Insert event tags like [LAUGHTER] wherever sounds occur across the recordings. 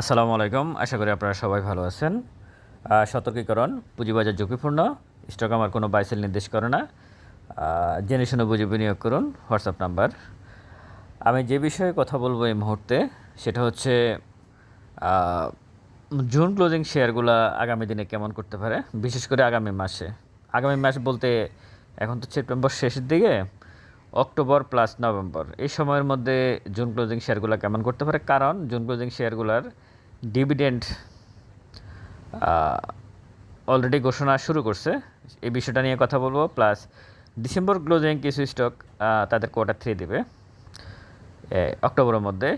আসসালামু আলাইকুম। আশা করি আপনারা সবাই ভালো আছেন। সতর্কীকরণ, পুঁজিবাজার ঝুঁকিপূর্ণ স্টক আমার কোনো বাইসেল নির্দেশ করে না। জেনে শুনে বুঝে বিনিয়োগ করুন, হোয়াটসঅ্যাপ নাম্বার। আমি যে বিষয়ে কথা বলব এই মুহূর্তে, সেটা হচ্ছে জুন ক্লোজিং শেয়ারগুলো আগামী দিনে কেমন করতে পারে? বিশেষ করে আগামী মাসে। আগামী মাস বলতে এখন তো সেপ্টেম্বর শেষের দিকে অক্টোবর প্লাস নভেম্বর এই সময়ের মধ্যে জুন ক্লোজিং শেয়ারগুলো কেমন করতে পারে? কারণ জুন ক্লোজিং শেয়ারগুলোর ডিভিডেন্ড অলরেডি ঘোষণা শুরু করছে। এই বিষয়টা নিয়ে কথা বলব। প্লাস ডিসেম্বর ক্লোজিং কিছু স্টক তাদের কোয়ার্টার থ্রি দেবে অক্টোবরের মধ্যে।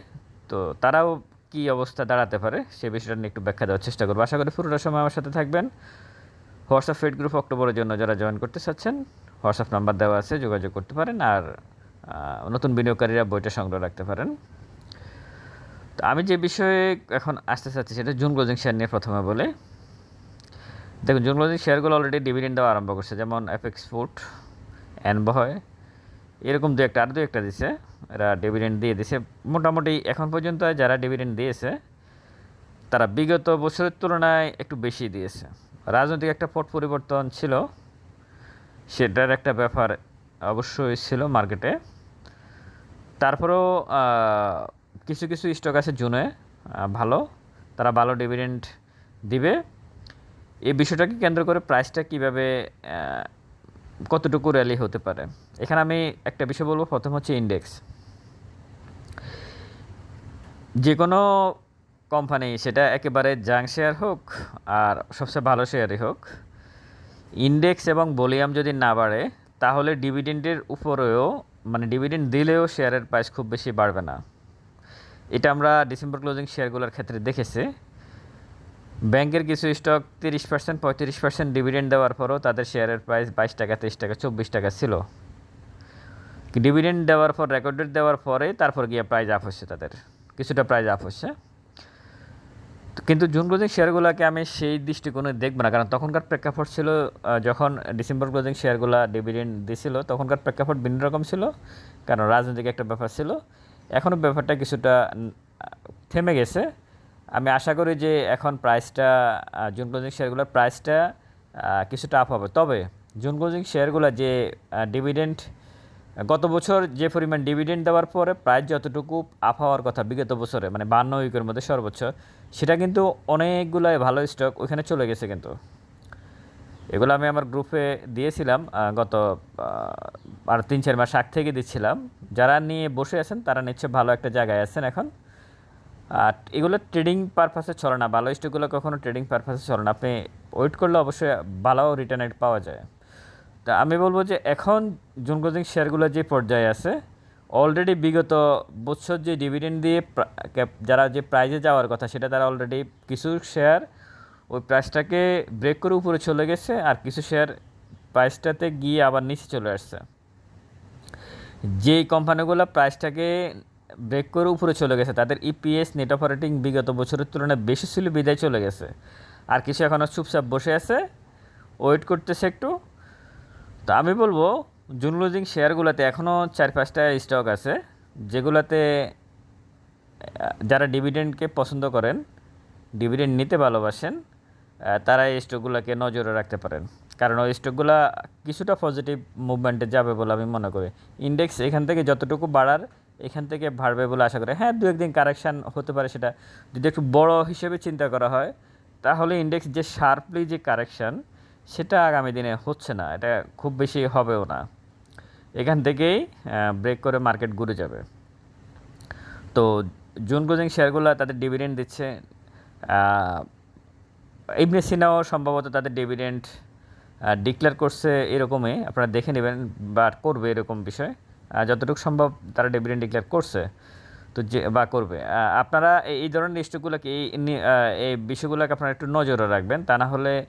তো তারাও কি অবস্থা দাঁড়াতে পারে, সে বিষয়টা নিয়ে একটু ব্যাখ্যা দেওয়ার চেষ্টা করব। আশা করি পুরোটা সময় আমার সাথে থাকবেন। হোয়াটসঅ্যাপ ফেড গ্রুপ অক্টোবরের জন্য যারা জয়েন করতে চাচ্ছেন হোয়াটসঅ্যাপ নাম্বার দেওয়া আছে, যোগাযোগ করতে পারেন। আর নতুন বিনিয়োগকারীরা বইটা সংগ্রহ রাখতে পারেন। তো আমি যে বিষয়ে এখন আসতে চাচ্ছি সেটা জুন ক্লোজিং শেয়ার নিয়ে প্রথমে বলে। দেখুন জুন ক্লোজিং শেয়ারগুলো অলরেডি ডিভিডেন্ড দেওয়া আরম্ভ করছে, যেমন এফএক্স ফুড অ্যানবয় এরকম দু একটা, আর দু একটা দিছে। এরা ডিভিডেন্ড দিয়ে দিছে। মোটামুটি এখন পর্যন্ত যারা ডিভিডেন্ড দিয়েছে, তারা বিগত বছরের তুলনায় একটু বেশি দিয়েছে। রাজনৈতিক একটা পট পরিবর্তন ছিল, সেটার একটা ব্যাপার অবশ্যই ছিল মার্কেটে তারপরেও কিছু কিছু স্টক আছে জুনে ভালো। তারা ভালো ডিভিডেন্ড দিবে। এই বিষয়টাকে কেন্দ্র করে প্রাইসটা কীভাবে কতটুকু র্যালি হতে পারে? এখানে আমি একটা বিষয় বলব, প্রথম হচ্ছে ইন্ডেক্স যে কোনো কোম্পানি সেটা একেবারে জাং শেয়ার হোক, আর সবচেয়ে ভালো শেয়ারই হোক ইন্ডেক্স এবং ভলিউম যদি না বাড়ে, তাহলে ডিভিডেন্ডের উপরেও মানে ডিভিডেন্ড দিলেও শেয়ারের প্রাইস খুব বেশি বাড়বে না। এটা আমরা ডিসেম্বর ক্লোজিং শেয়ারগুলোর ক্ষেত্রে দেখেছি। ব্যাংকের কিছু স্টক তিরিশ পার্সেন্ট পঁয়ত্রিশ পার্সেন্ট ডিভিডেন্ড দেওয়ার পরও তাদের শেয়ারের প্রাইস বাইশ টাকা, তেইশ টাকা, চব্বিশ টাকা ছিল। ডিভিডেন্ড দেওয়ার পর রেকর্ডেড দেওয়ার পরে তারপর গিয়ে প্রাইস আপ হচ্ছে তাদের। কিছুটা প্রাইস আপ হচ্ছে কিন্তু জুন ক্লোজিং শেয়ারগুলোকে আমি সেই দৃষ্টিকোণে দেখব না, কারণ তখনকার প্রেক্ষাপট ছিল যখন ডিসেম্বর ক্লোজিং শেয়ারগুলো ডিভিডেন্ড দিছিল, তখনকার প্রেক্ষাপট ভিন্ন রকম ছিল, কারণ রাজনৈতিক একটা ব্যাপার ছিল। এখনও ব্যাপারটা কিছুটা থেমে গেছে। আমি আশা করি যে এখন প্রাইসটা জুন ক্লোজিং শেয়ারগুলোর প্রাইসটা কিছুটা আপ হবে। তবে জুন ক্লোজিং শেয়ারগুলো যে ডিভিডেন্ট গত বছর যে পরিমাণ ডিভিডেন্ড দেওয়ার পরে প্রাইস যতটুকু আপ হওয়ার কথা বিগত বছরে মানে বান্ন উইকের মধ্যে সর্বোচ্চ, সেটা কিন্তু অনেকগুলো ভালো স্টক ওইখানে চলে গেছে কিন্তু। এগুলো আমি আমার গ্রুপে দিয়েছিলাম গত আর তিন চার মাস আগ থেকে দিচ্ছিলাম। যারা নিয়ে বসে আছেন, তারা নিশ্চয় ভালো একটা জায়গায় আছেন এখন। আর এগুলো ট্রেডিং পারপাসে চলে না, ভালো স্টকগুলো কখনো ট্রেডিং পারপাসে চলে না। আপনি ওয়েট করলে অবশ্যই ভালো রিটার্ন রেট পাওয়া যায়। তা আমি বলব যে এখন জুন ক্লোজিং শেয়ারগুলো যে পর্যায়ে আছে অলরেডি বিগত বছর যে ডিভিডেন্ড দিয়ে যারা যে প্রাইজে যাওয়ার কথা, সেটা তারা অলরেডি কিছু শেয়ার ওই প্রাইসটাকে ব্রেক করে উপরে চলে গেছে আর কিছু শেয়ার প্রাইসটাতে গিয়ে আবার নিচে চলে আসছে। যেই কোম্পানিগুলো প্রাইসটাকে ব্রেক করে উপরে চলে গেছে, তাদের ইপিএস নেট অপারেটিং বিগত বছরের তুলনায় বেশি ছিল, বিদায় চলে গেছে। আর কিছু এখনও চুপচাপ বসে আছে ওয়েট করতেছে একটু। তো আমি বলব জুন লুজিং শেয়ারগুলোতে এখনও চার পাঁচটা স্টক আছে, যেগুলোতে যারা ডিভিডেন্ডকে পছন্দ করেন ডিভিডেন্ড নিতে ভালোবাসেন তারা এই স্টকগুলোকে নজরে রাখতে পারেন। কারণ ওই স্টকগুলো কিছুটা পজিটিভ মুভমেন্টে যাবে বলে আমি মনে করি। ইন্ডেক্স এখান থেকে যতটুকু বাড়ার, এখান থেকে বাড়বে বলে আশা করি। হ্যাঁ দু একদিন কারেকশান হতে পারে সেটা। যদি একটু বড় হিসেবে চিন্তা করা হয়, তাহলে ইন্ডেক্স যে শার্পলি যে কারেকশান সেটা আগামী দিনে হচ্ছে না। এটা খুব বেশি হবেও না। এখান থেকেই ব্রেক করে মার্কেট ঘুরে যাবে। তো জুন ক্লোজিং শেয়ারগুলো তাদের ডিভিডেন্ড দিচ্ছে। ইবনে সিনাও সম্ভবত তাদের ডিভিডেন্ড ডিক্লেয়ার করছে এরকমই। আপনারা দেখে নেবেন বা করবে এরকম বিষয়। যতটুকু সম্ভব তারা ডিভিডেন্ড ডিক্লেয়ার করছে, তো যে বা করবে। আপনারা এই- ধরনের স্টকগুলোকে এই এই বিষয়গুলোকে আপনারা একটু নজরে রাখবেন। তা না হলে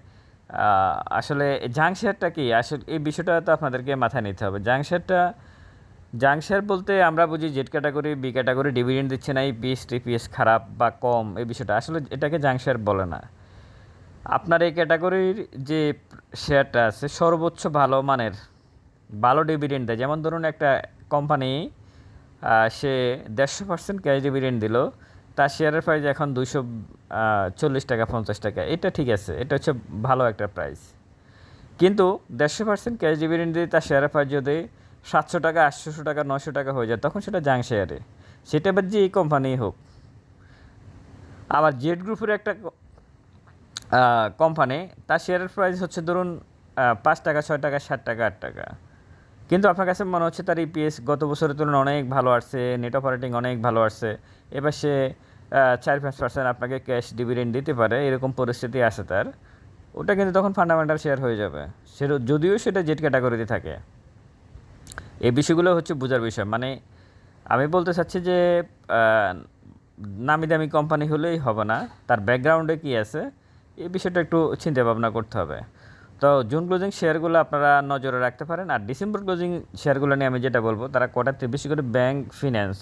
আসলে জাং শেয়ারটা কি? আসলে এই বিষয়টা তো আপনাদেরকে মাথায় নিতে হবে। জাং শেয়ারটা শেয়ার বলতে আমরা বুঝি Z category B category dividend দিচ্ছে না এই পিএস টিপিএস খারাপ বা কম, এই বিষয়টা। আসলে এটাকে জাং শেয়ার বলে না। আপনার এই ক্যাটাগরির যে শেয়ারটা আছে সর্বোচ্চ ভালো মানের, ভালো ডিভিডেন্ড দেয় যেমন ধরুন একটা কোম্পানি সে দেড়শো পার্সেন্ট ক্যাশ ডিভিডেন্ড দিল, তার শেয়ারের প্রাইস এখন দুশো চল্লিশ টাকা, পঞ্চাশ টাকা, এটা ঠিক আছে, এটা হচ্ছে ভালো একটা প্রাইস কিন্তু দেড়শো পার্সেন্ট ক্যাশ ডিভিডেন্ড দিয়ে তার শেয়ারের প্রাইস যদি সাতশো টাকা, আটশোশো টাকা নশো টাকা হয়ে যায়, তখন সেটা জাং শেয়ারে সেটা এবার যে এই কোম্পানি হোক। আবার জেড গ্রুপের একটা কোম্পানি তার শেয়ারের প্রাইস হচ্ছে ধরুন পাঁচ টাকা, ছয় টাকা, সাত টাকা, আট টাকা। কিন্তু আপনার কাছে মনে হচ্ছে তার ইপিএস গত বছরের তুলনায় অনেক ভালো আসছে নেট অপারেটিং অনেক ভালো আসছে, এবার সে চার পাঁচ পার্সেন্ট আপনাকে ক্যাশ ডিভিডেন্ড দিতে পারে, এরকম পরিস্থিতি আছে তার, ওটা কিন্তু তখন ফান্ডামেন্টাল শেয়ার হয়ে যাবে। সে যদিও সেটা জেট ক্যাটাগরিতে থাকে। এই বিষয়গুলো হচ্ছে বোঝার বিষয়। মানে আমি বলতে চাচ্ছি যে নামি দামি কোম্পানি হলেই হবে না। তার ব্যাকগ্রাউন্ডে কী আছে? এই বিষয়টা একটু চিন্তা ভাবনা করতে হবে। তো জুন ক্লোজিং শেয়ারগুলো আপনারা নজরে রাখতে পারেন আর ডিসেম্বর ক্লোজিং শেয়ারগুলো নিয়ে আমি যেটা বলব, তারা কোটাতে বেশি করে ব্যাংক ফিন্যান্স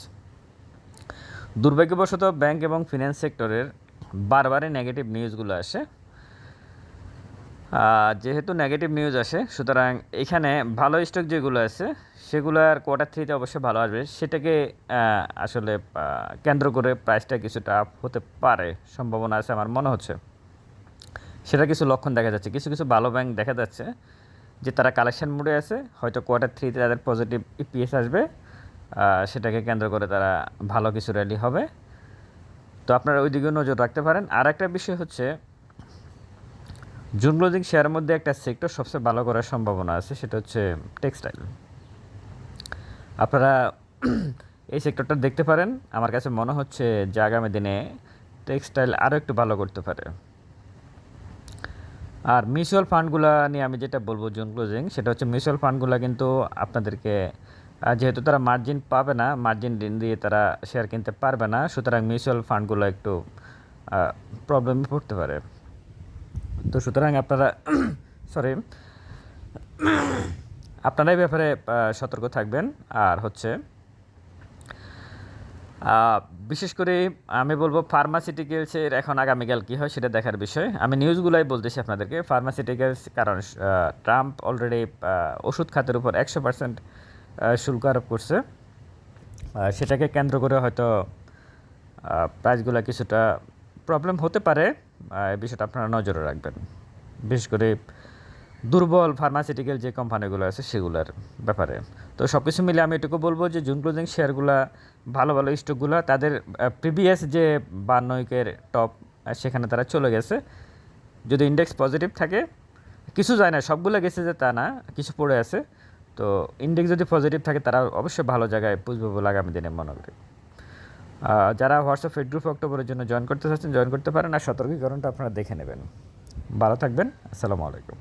দুর্ভাগ্যবশত ব্যাংক এবং ফিন্যান্স সেক্টরের বারবারই নেগেটিভ নিউজগুলো আসে। যেহেতু নেগেটিভ নিউজ আসে, সুতরাং এখানে ভালো স্টক যেগুলো আছে, সেগুলো আর কোয়ার্টার থ্রিতে অবশ্যই ভালো আসবে, সেটাকে আসলে কেন্দ্র করে প্রাইসটা কিছুটা আপ হতে পারে, সম্ভাবনা আছে আমার মনে হচ্ছে। সেটা কিছু লক্ষণ দেখা যাচ্ছে। কিছু কিছু ভালো ব্যাংক দেখা যাচ্ছে যে তারা কালেকশন মোডে আছে, হয়তো কোয়ার্টার থ্রিতে তাদের পজিটিভ ইপিএস আসবে সেটাকে কেন্দ্র করে তারা ভালো কিছু র্যালি হবে। তো আপনারা ওই দিকেও নজর রাখতে পারেন। আর একটা বিষয় হচ্ছে জুন ক্লোজিং শেয়ারের মধ্যে একটা সেক্টর সবচেয়ে ভালো করার সম্ভাবনা আছে, সেটা হচ্ছে টেক্সটাইল আপনারা [CLEARS THROAT] এই সেক্টরটা দেখতে পারেন। আমার কাছে মনে হচ্ছে যে আগামী দিনে টেক্সটাইল আরও একটু ভালো করতে পারে। আর মিউচুয়াল ফান্ডগুলো নিয়ে আমি যেটা বলব জুন ক্লোজিং সেটা হচ্ছে মিউচুয়াল ফান্ডগুলো কিন্তু আপনাদেরকে যেহেতু তারা মার্জিন পাবে না মার্জিন ঋণ দিয়ে তারা শেয়ার কিনতে পারবে না, সুতরাং মিউচুয়াল ফান্ডগুলো একটু প্রবলেমে পড়তে পারে। তো সুতরাং আপনারা [COUGHS] সরি [COUGHS] আপনারা এই ব্যাপারে সতর্ক থাকবেন। আর হচ্ছে বিশেষ করে আমি বলব ফার্মাসিউটিক্যালসের এখন আগামীকাল কী হয় সেটা দেখার বিষয়। আমি নিউজগুলাই বলতেছি আপনাদেরকে। ফার্মাসিউটিক্যালস কারণ ট্রাম্প অলরেডি ওষুধ খাতের উপর একশো পার্সেন্ট শুল্ক আরোপ করছে। সেটাকে কেন্দ্র করে হয়তো প্রাইসগুলো কিছুটা প্রবলেম হতে পারে। এই বিষয়টা আপনারা নজরে রাখবেন। বিশেষ করে দুর্বল ফার্মাসিউটিক্যাল যে কোম্পানিগুলো আছে সেগুলোর ব্যাপারে। তো সব কিছু মিলে আমি এটুকু বলব যে জুন ক্লোজিং শেয়ারগুলো ভালো ভালো স্টকগুলো তাদের প্রিভিয়াস যে বান্নয়কের টপ সেখানে তারা চলে গেছে। যদি ইন্ডেক্স পজিটিভ থাকে, কিছু যায় না, সবগুলো গেছে যে তা না, কিছু পড়ে আছে। তো ইন্ডেক্স যদি পজিটিভ থাকে, তারা অবশ্যই ভালো জায়গায় পুষবে বলে আগামী দিনে মনে করি। যারা হোয়াটসঅ্যাপ ফেড গ্রুপ অক্টোবরের জন্য জয়েন করতে চাচ্ছেন জয়েন করতে পারেন আর সতর্কীকরণটা আপনারা দেখে নেবেন। ভালো থাকবেন, আসসালামু আলাইকুম।